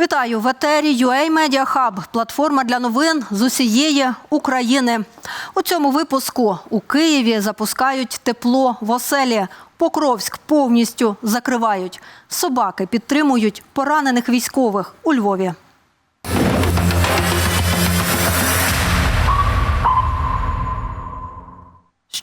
Вітаю в етері UA Media Hub – платформа для новин з усієї України. У цьому випуску у Києві запускають тепло в оселі. Покровськ повністю закривають. Собаки підтримують поранених військових у Львові.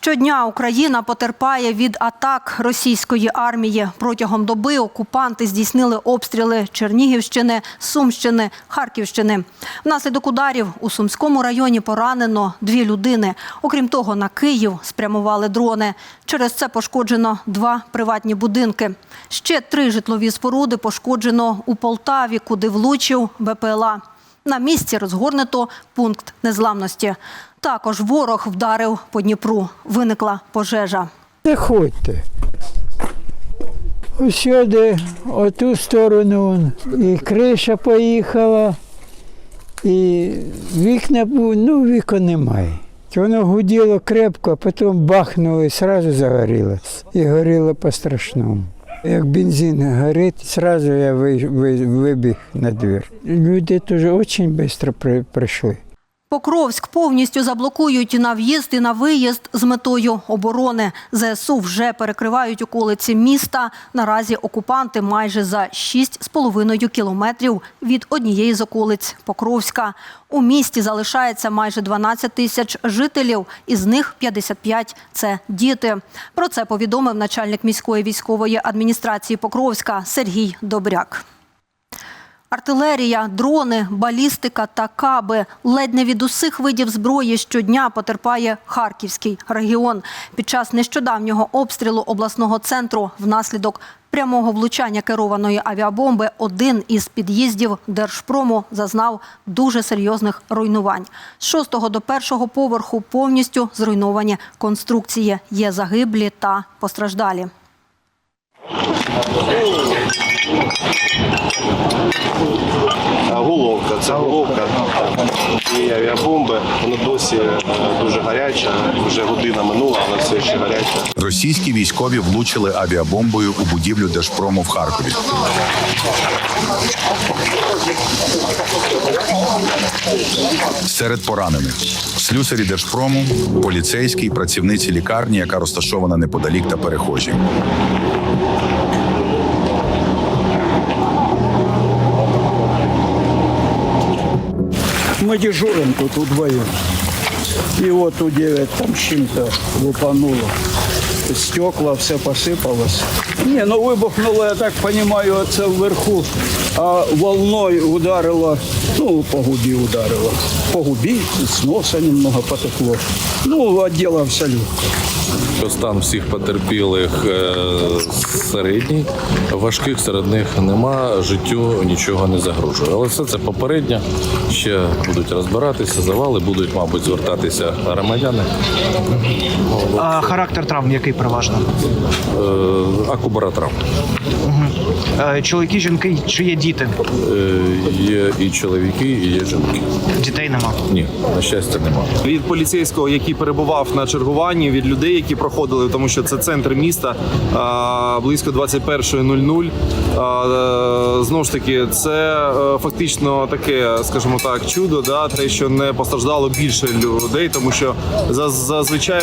Щодня Україна потерпає від атак російської армії. Протягом доби окупанти здійснили обстріли Чернігівщини, Сумщини, Харківщини. Внаслідок ударів у Сумському районі поранено дві людини. Окрім того, на Київ спрямували дрони. Через це пошкоджено два приватні будинки. Ще три житлові споруди пошкоджено у Полтаві, куди влучив БПЛА. На місці розгорнуто пункт незламності. Також ворог вдарив по Дніпру. Виникла пожежа. Заходьте. Усюди, оту сторону, і криша поїхала, і вікна, бу- ну, вікон немає. Воно гуділо крепко, а потім бахнуло і одразу загорілося. І горіло по-страшному. Як бензин горить, одразу я ви- ви- вибіг на двір. Люди теж дуже швидко при- прийшли. Покровськ повністю заблокують на в'їзд і на виїзд з метою оборони. ЗСУ вже перекривають околиці міста. Наразі окупанти майже за 6,5 кілометрів від однієї з околиць Покровська. У місті залишається майже 12 тисяч жителів, із них 55 – це діти. Про це повідомив начальник міської військової адміністрації Покровська Сергій Добряк. Артилерія, дрони, балістика та каби ледь не від усіх видів зброї щодня потерпає Харківський регіон. Під час нещодавнього обстрілу обласного центру внаслідок прямого влучання керованої авіабомби один із під'їздів Держпрому зазнав дуже серйозних руйнувань. З шостого до першого поверху повністю зруйновані конструкції. Є загиблі та постраждалі. Головка, це головка і авіабомби. Вона досі е, дуже гаряча. Вже година минула, але все ще гаряча. Російські військові влучили авіабомбою у будівлю Держпрому в Харкові. Серед поранених слюсарі Держпрому, поліцейські, працівниці лікарні, яка розташована неподалік та перехожі. Мы дежурим тут вдвоем. И вот у 9 там чем-то лупануло. Стекла, все посыпалось. Не, ну выбухнуло, я так понимаю, это вверху, а волной ударило, ну, по губі ударило. По губі, с носа немного потекло. Ну, отделався люк. Стан всіх потерпілих е, середній, важких серед них нема, життю нічого не загрожує. Але все це попереднє. Ще будуть розбиратися, завали, будуть, мабуть, звертатися громадяни. А характер травм який переважно? Е, Акубара травм. Е, Чоловіки, жінки чи є діти? Е, Є і чоловіки, і є жінки. Дітей нема. Ні, на щастя, нема. від поліцейського, який перебував на чергуванні, від людей, які проходили, тому що це центр міста близько 21.00. Е, Знову ж таки, це е, фактично таке, скажімо так, чудо, да, те, що не постраждало більше людей, тому що за- зазвичай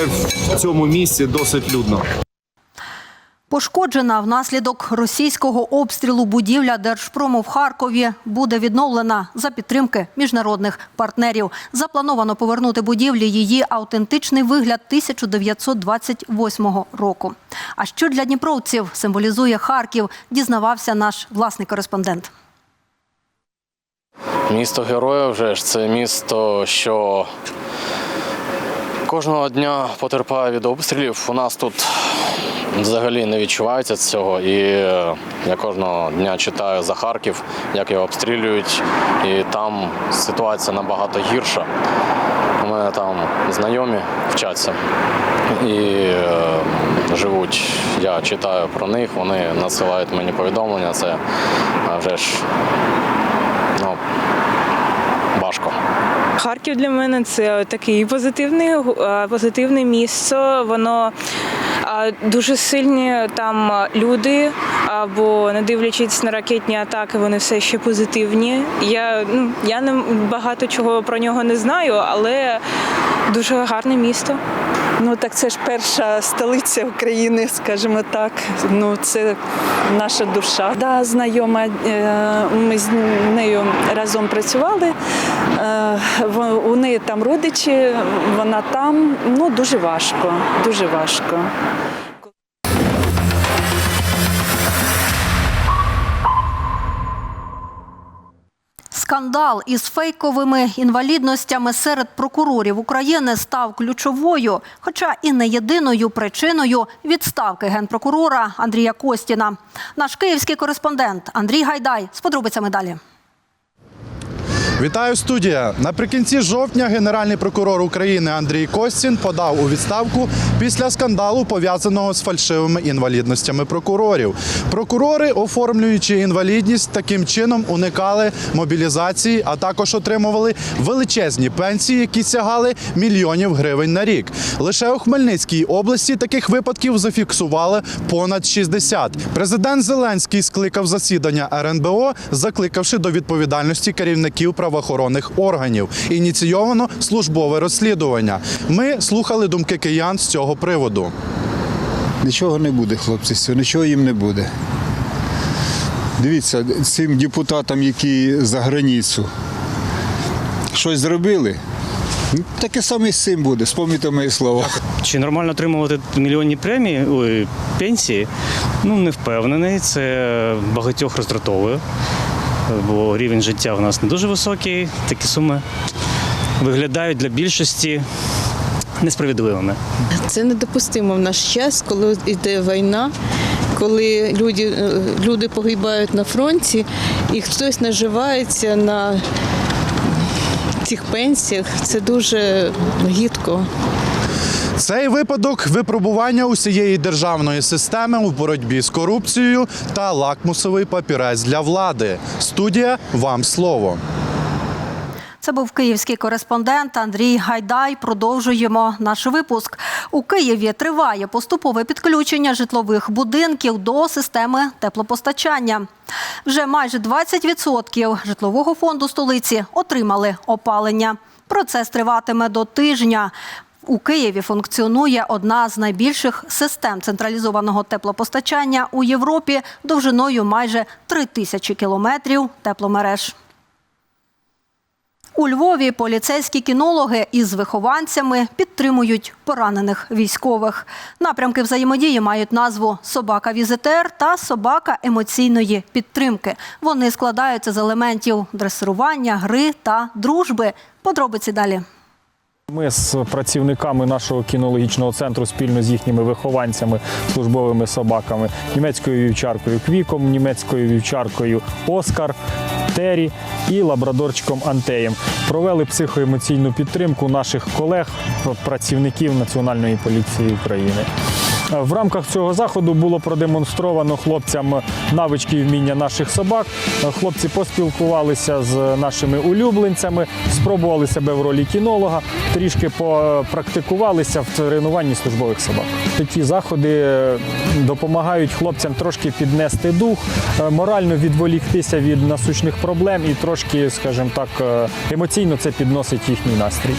в цьому місці досить людно. Пошкоджена внаслідок російського обстрілу будівля Держпрому в Харкові буде відновлена за підтримки міжнародних партнерів. Заплановано повернути будівлі її автентичний вигляд 1928 року. А що для дніпровців символізує Харків, дізнавався наш власний кореспондент. Місто героїв вже ж це місто, що кожного дня потерпає від обстрілів. У нас тут взагалі не відчувається цього. І е, я кожного дня читаю за Харків, як його обстрілюють, і там ситуація набагато гірша. У мене там знайомі вчаться і е, живуть. Я читаю про них, вони надсилають мені повідомлення. Це вже ж ну, важко. Харків для мене це такий позитивний, е, позитивне місце. Воно е, дуже сильні там люди, або не дивлячись на ракетні атаки, вони все ще позитивні. Я ну я не багато чого про нього не знаю, але дуже гарне місто. Ну так це ж перша столиця України, скажімо так. Ну це наша душа. Да, знайома, е, ми з нею разом працювали. Е, У неї там родичі, вона там. Ну дуже важко, дуже важко. Скандал із фейковими інвалідностями серед прокурорів України став ключовою, хоча і не єдиною причиною відставки генпрокурора Андрія Костіна. Наш київський кореспондент Андрій Гайдай з подробицями далі. Вітаю студія. Наприкінці жовтня генеральний прокурор України Андрій Костін подав у відставку після скандалу, пов'язаного з фальшивими інвалідностями прокурорів. Прокурори, оформлюючи інвалідність, таким чином уникали мобілізації, а також отримували величезні пенсії, які сягали мільйонів гривень на рік. Лише у Хмельницькій області таких випадків зафіксували понад 60. Президент Зеленський скликав засідання РНБО, закликавши до відповідальності керівників правоохоронних органів. Ініційовано службове розслідування. Ми слухали думки киян з цього приводу. Нічого не буде, хлопці, нічого їм не буде. Дивіться, цим депутатам, які за границю щось зробили, таке саме і з цим буде. Спомніть мої слова. Чи нормально отримувати мільйонні премії, ой, пенсії? Ну, не впевнений. Це багатьох роздратовує, бо рівень життя в нас не дуже високий. Такі суми виглядають для більшості несправедливими. Це недопустимо в наш час, коли йде війна, коли люди, е, люди погибають на фронті і хтось наживається на цих пенсіях. Це дуже гідко. Цей випадок випробування усієї державної системи у боротьбі з корупцією та лакмусовий папірець для влади. Студія вам слово. Це був київський кореспондент Андрій Гайдай. Продовжуємо наш випуск. У Києві триває поступове підключення житлових будинків до системи теплопостачання. Вже майже 20% житлового фонду столиці отримали опалення. Процес триватиме до тижня. У Києві функціонує одна з найбільших систем централізованого теплопостачання у Європі довжиною майже 3 тисячі кілометрів тепломереж. У Львові поліцейські кінологи із вихованцями підтримують поранених військових. Напрямки взаємодії мають назву Собака-візитер та собака емоційної підтримки. Вони складаються з елементів дресирування, гри та дружби. Подробиці далі. Ми з працівниками нашого кінологічного центру спільно з їхніми вихованцями, службовими собаками, німецькою вівчаркою Квіком, німецькою вівчаркою Оскар, Тері і лабрадорчиком Антеєм провели психоемоційну підтримку наших колег, працівників Національної поліції України. В рамках цього заходу було продемонстровано хлопцям навички і вміння наших собак. Хлопці поспілкувалися з нашими улюбленцями, спробували себе в ролі кінолога, трішки попрактикувалися в тренуванні службових собак. Такі заходи допомагають хлопцям трошки піднести дух, морально відволіктися від насущних проблем і трошки, скажімо так, емоційно це підносить їхній настрій.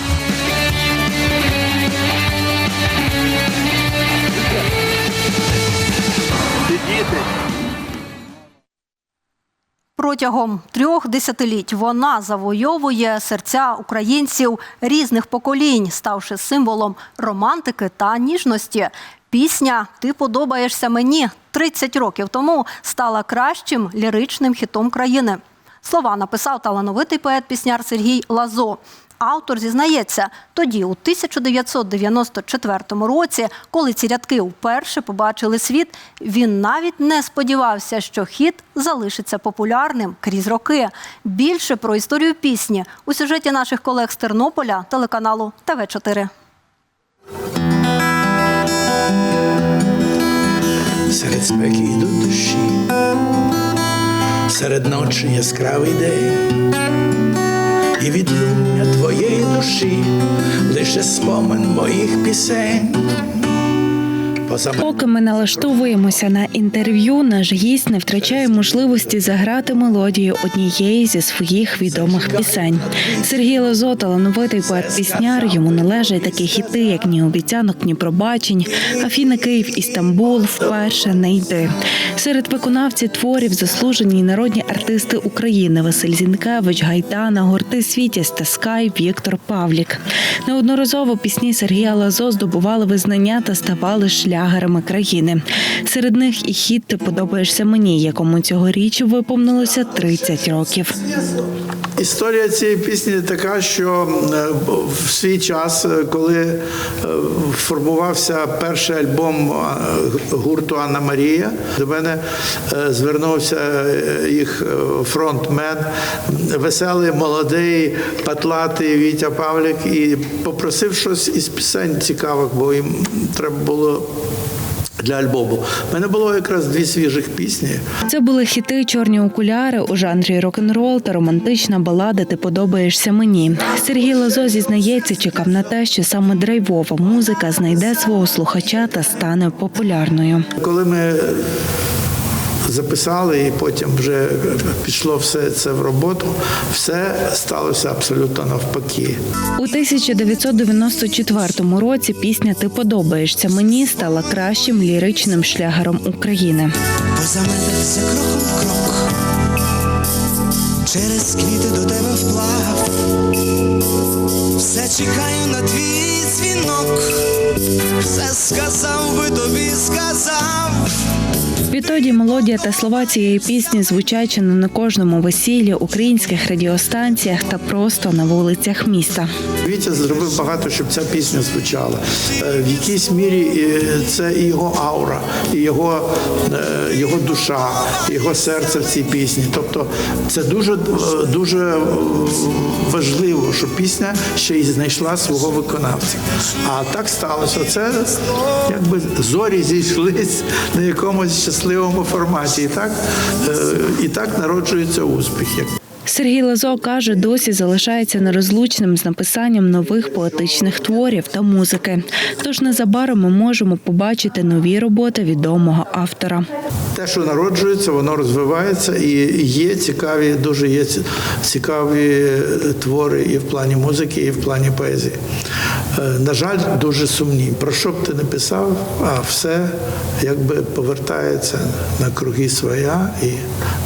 Протягом трьох десятиліть вона завойовує серця українців різних поколінь, ставши символом романтики та ніжності. Пісня Ти подобаєшся мені 30 років тому стала кращим ліричним хітом країни. Слова написав талановитий поет-пісняр Сергій Лазо. Автор зізнається, тоді, у 1994 році, коли ці рядки вперше побачили світ, він навіть не сподівався, що хіт залишиться популярним крізь роки. Більше про історію пісні у сюжеті наших колег з Тернополя телеканалу ТВ 4 Серед спеки йдуть дощі, серед ночі яскравий день, і відлуння твоєї душі лише спомин моїх пісень. Поки ми налаштовуємося на інтерв'ю, наш гість не втрачає можливості заграти мелодію однієї зі своїх відомих пісень. Сергій Лозо, талановитий поет-пісняр. Йому належать такі хіти, як ні обіцянок, ні пробачень, Афіна Київ, Істамбул, вперше не йди. Серед виконавців творів заслужені народні артисти України Василь Зінкевич, Гайдана, Горти Світязь та Скай, Віктор Павлік. Неодноразово пісні Сергія Лазо здобували визнання та ставали шлягерами країни. Серед них і хіт Ти подобаєшся мені, якому цьогоріч виповнилося 30 років. Історія цієї пісні така, що е, в свій час, е, коли е, формувався перший альбом гурту Анна Марія, до мене звернувся їх фронтмен, веселий, молодий, патлатий Вітя Павлік, і попросив щось із пісень цікавих, бо їм треба було. Для альбому У мене було якраз дві свіжих пісні. Це були хіти Чорні окуляри у жанрі рок-н-рол та романтична балада Ти подобаєшся мені. Сергій Лозо зізнається, чекав на те, що саме драйвова музика знайде свого слухача та стане популярною. Коли ми записали, і потім вже пішло все це в роботу, все сталося абсолютно навпаки. У 1994 році пісня Ти подобаєшся мені стала кращим ліричним шлягером України. Позамедився кроком крок, через квіти до тебе вплав, все чекаю на твій дзвінок, все сказав би тобі, сказав. Відтоді мелодія та слова цієї пісні звучать на кожному весіллі, українських радіостанціях та просто на вулицях міста. Вітя зробив багато, щоб ця пісня звучала. Е, В якійсь мірі е, це і його аура, і його, е, його душа, його серце в цій пісні. Тобто це дуже дуже важливо, щоб пісня ще й знайшла свого виконавця. А так сталося. Це якби зорі зійшлись на якомусь щасливому форматі. І так, е, і так народжується успіх. Сергій Лазо каже, досі залишається нерозлучним з написанням нових поетичних творів та музики. Тож незабаром ми можемо побачити нові роботи відомого автора. Те, що народжується, воно розвивається і є цікаві, дуже є цікаві твори і в плані музики, і в плані поезії. Е, На жаль, дуже сумні. Про що б ти не писав, а все якби повертається на круги своя і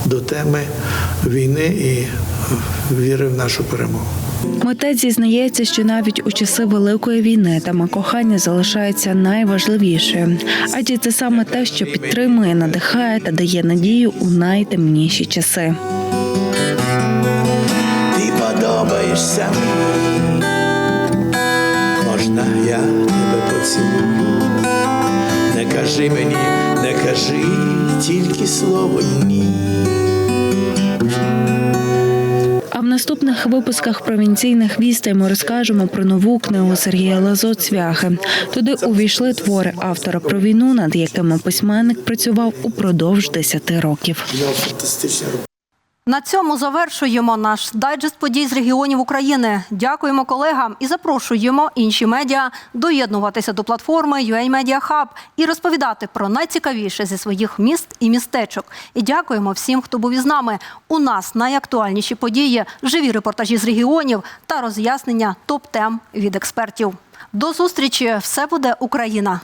до теми війни і віри в нашу перемогу. Митець зізнається, що навіть у часи великої війни тема кохання залишається найважливішою, адже це саме те, що підтримує, надихає та дає надію у найтемніші часи. Ти подобаєшся поцілую? Не кажи мені, не кажи тільки слово ні. А в наступних випусках провінційних вістей ми розкажемо про нову книгу Сергія Лазо Цвяхи. Туди увійшли твори автора про війну, над якими письменник працював упродовж 10 років. На цьому завершуємо наш дайджест подій з регіонів України. Дякуємо колегам і запрошуємо інші медіа доєднуватися до платформи UA Media Hub і розповідати про найцікавіше зі своїх міст і містечок. І дякуємо всім, хто був із нами. У нас найактуальніші події, живі репортажі з регіонів та роз'яснення топ-тем від експертів. До зустрічі! Все буде Україна!